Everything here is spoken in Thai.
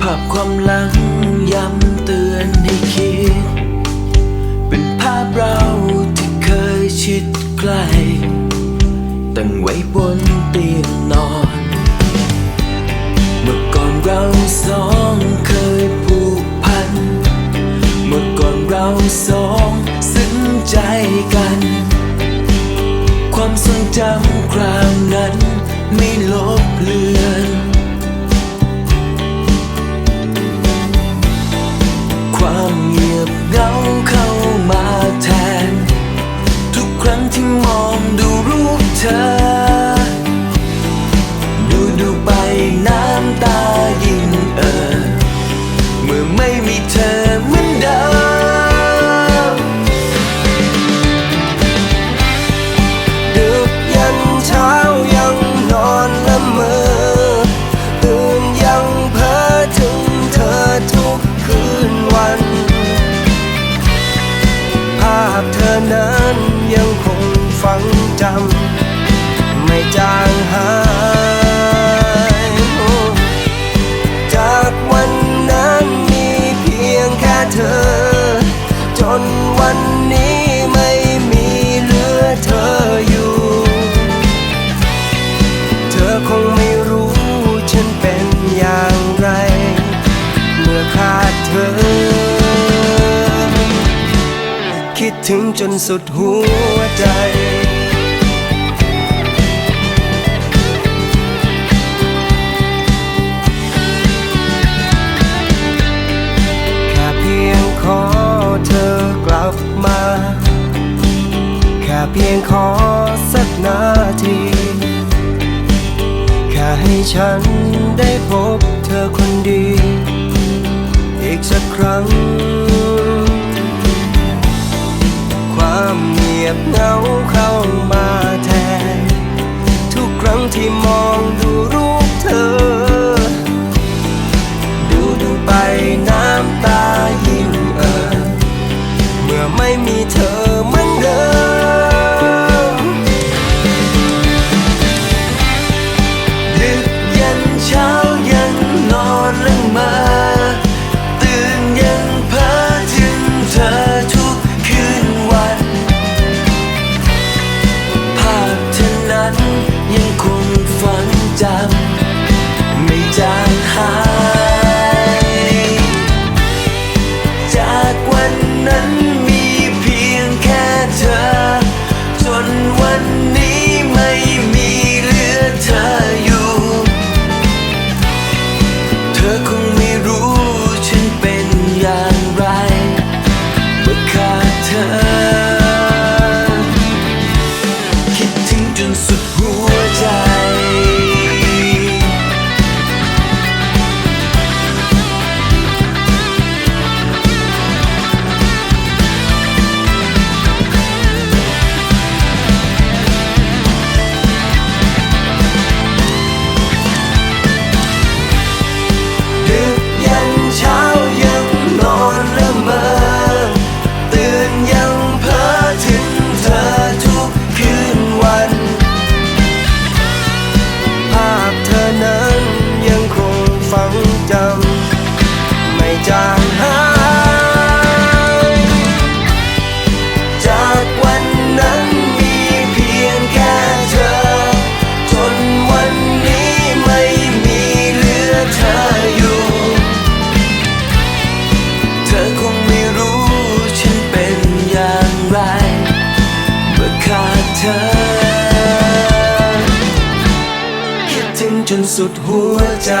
ภาพความหลังย้ำเตือนให้คิด เป็นภาพเราที่เคยชิดใกล้ตั้งไว้บนเตียงนอน เมื่อก่อนเราสองเคยผูกพัน เมื่อก่อนเราสองซึ้งใจกัน ความทรงจำ จำไม่จางหายจากวันนั้นมีเพียงแค่เธอ จนวันนี้ไม่มีเหลือเธออยู่ เธอคงไม่รู้ฉันเป็นอย่างไร เมื่อขาดเธอคิดถึงจนสุดหัวใจ พียงขอสักนาทีแค่ให้ฉันได้พบเธอคนดี อีกสักครั้ง ความเงียบเหงาเข้ามาแทน ทุกครั้งที่มองดู จำไม่จางหาย จากวันนั้นมีเพียงแค่เธอ จนวันนี้ไม่มีเหลือเธออยู่ เธอคงไม่รู้ฉันเป็นอย่างไรเมื่อขาดเธอ คิดถึงจนสุดหัว เธอ คิดถึงจนสุดหัวใจ